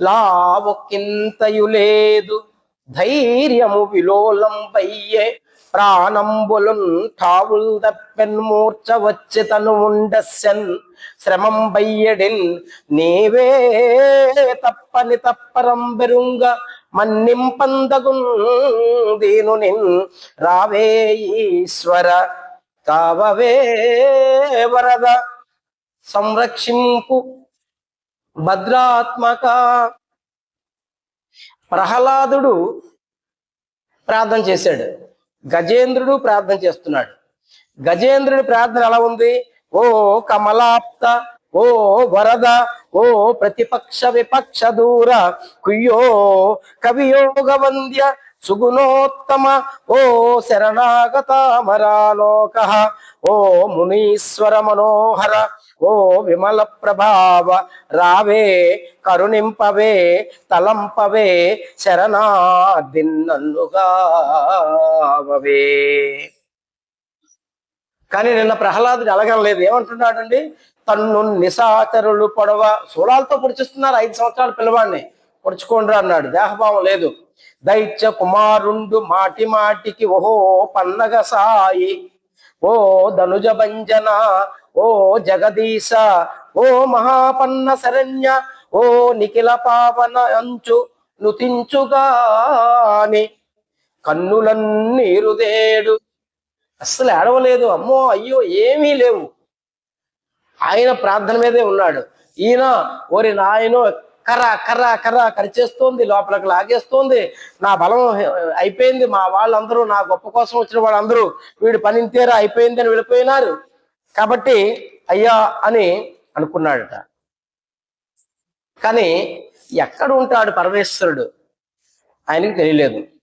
లావొక్కింతయు లేదు ధైర్యము విలోలంబయ్యే ప్రాణంబులున్ ఠావుల్ తప్పెన్ మూర్చ వచ్చి తను ఉండస్యన్ శ్రమం బయ్యడిన్ నీవే తప్పని తప్పరం బెరుంగ మన్నింపందగున్ దీనునిన్ రావే ఈశ్వర కావవే వరద సంరక్షింపు భద్రాత్మక. ప్రహ్లాదుడు ప్రార్థన చేశాడు. గజేంద్రుడు ప్రార్థన చేస్తున్నాడు. గజేంద్రుడి ప్రార్థన ఎలా ఉంది? ఓ కమలాప్త ఓ వరద ఓ ప్రతిపక్ష విపక్ష దూర కుయ్యో కవియోగ వంద్య సుగుణోత్తమ ఓ శరణాగతామరాలోక ఓ మునీశ్వర మనోహర ఓ విమల ప్రభావ రావే కరుణింపవే తలంపవే శరణాదిన్నన్నుగావే కానీ నిన్న ప్రహ్లాదుడు అలగనలేదు ఏమంటున్నాడండి? తన్ను నిశాచరులు పొడవ శూలాలతో పొడిచిస్తున్నారు ఐదు సంవత్సరాల పిల్లవాడిని. పొడుచుకోండి అన్నాడు. దేహభావం లేదు. దైత్య కుమారుండు మాటి మాటికి ఓహో పన్నగ సాయి. ఓ ధనుజ భంజన ఓ జగదీశ ఓ మహాపన్న శరణ్య ఓ నిఖిల పావన అంచు నుతించుగాని కన్నులన్నీరుదేడు అస్సలు ఏడవలేదు. అమ్మో అయ్యో ఏమీ లేవు. ఆయన ప్రార్థన మీదే ఉన్నాడు. ఈయన ఓరి నాయనో కర్ర కర్ర కర్ర కరిచేస్తోంది లోపలికి లాగేస్తోంది. నా బలం అయిపోయింది మా వాళ్ళందరూ నా గొప్ప కోసం వచ్చిన వాళ్ళందరూ వీడు పని ఇంతేరా అయిపోయింది అని వెళ్ళిపోయినారు. కాబట్టి అయ్యా అని అనుకున్నాడట. కానీ ఎక్కడ ఉంటాడు పరమేశ్వరుడు? ఆయనకి తెలియలేదు.